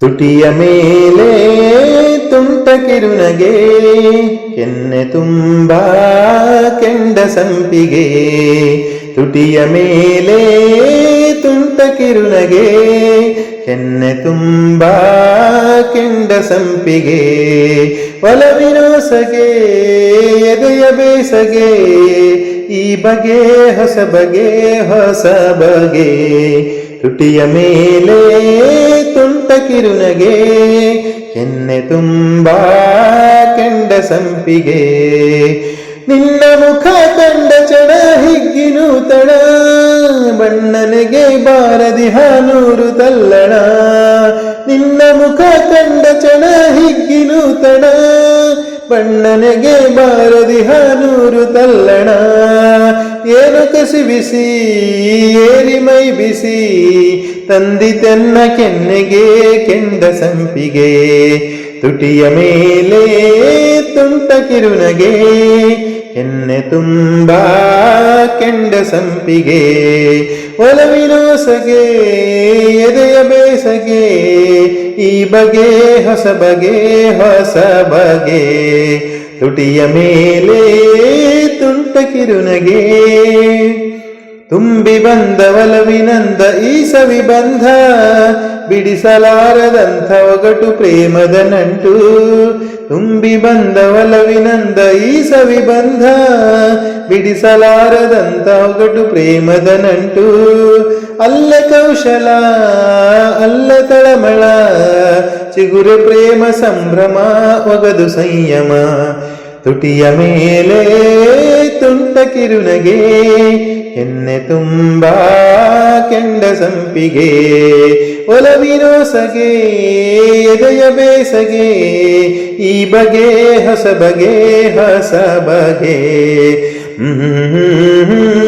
ತುಟಿಯ ಮೇಲೆ ತುಂಟ ಕಿರುನಗೆ, ಕೆನ್ನೆ ತುಂಬ ಕೆಂಡ ಸಂಪಿಗೆ. ತುಟಿಯ ಮೇಲೆ ತುಂಟ ಕಿರುನಗೆ, ಕೆನ್ನೆ ತುಂಬ ಕೆಂಡ ಸಂಪಿಗೆ. ಒಲವಿನೋಸಗೆ ಎದೆಯ ಬೇಸಗೆ, ಈ ಬಗೆ ಹೊಸ ಬಗೆ ಹೊಸ ಬಗೆ. ತುಟಿಯ ಮೇಲೆ ತುಂಟ ಕಿರುನಗೆ ಎನ್ನೆ ತುಂಬ ಕೆಂಡ ಸಂಪಿಗೆ. ನಿನ್ನ ಮುಖ ಕಂಡ ಚಡ ಹಿಗ್ಗಿನು ತಡ, ಬಣ್ಣನೆಗೆ ಬಾರದಿ ಹಾನೂರು ತಲ್ಲಣ. ನಿನ್ನ ಮುಖ ಕಂಡ ಚಣ ಹಿಗ್ಗಿನು ತಡ, ಬಣ್ಣನೆಗೆ ಬಾರದಿ ಹಾನೂರು ತಲ್ಲಣ. ಏನು ಕಸಿ ಬಿಸಿ ಏರಿ ಮೈ ಬಿಸಿ ತಂದಿತೆನ್ನ ಕೆನ್ನೆಗೆ, ಕೆಂಡ ಸಂಪಿಗೆ, ತುಟಿಯ ಮೇಲೆ ತುಂಟ ಕಿರುನಗೆ ಎನ್ನೆ ತುಂಬ ಕೆಂಡ ಸಂಪಿಗೆ ಒಲವಿನೋಸಗೆ ಎದೆಯ ಬೇಸಗೆ, ಈ ಬಗೆ ಹೊಸ ಬಗೆ ಹೊಸ ಬಗೆ, ತುಟಿಯ ಮೇಲೆ ತುಂಟ ಕಿರುನಗೆ. ತುಂಬಿ ಬಂದ ಒಲವಿನಂದ ಈ ಸವಿ ಬಂಧ, ಬಿಡಿಸಲಾರದಂಥ ಒಗಟು ಪ್ರೇಮದ ನಂಟು. ತುಂಬಿ ಬಂದ ಒಲವಿನಂದ ಈ ಸವಿ ಬಂಧ, ಬಿಡಿಸಲಾರದಂಥ ಒಗಟು ಪ್ರೇಮದ ನಂಟು. ಅಲ್ಲ ಕೌಶಲ, ಅಲ್ಲ ತಳಮಳ, ಚಿಗುರು ಪ್ರೇಮ ಸಂಭ್ರಮ ಒಗದು ಸಂಯಮ. ತುಟಿಯ ಮೇಲೆ ತುಂಟ ಕಿರುನಗೆ ಎನ್ನೆ ತುಂಬ ಕೆಂಡ ಸಂಪಿಗೆ ಒಲವಿನೋಸಗೆ ಎದೆಯ ಬೇಸಗೆ ಈ ಬಗೆ ಹೊಸ ಬಗೆ ಹೊಸ ಬಗೆ ಹ್ಮ್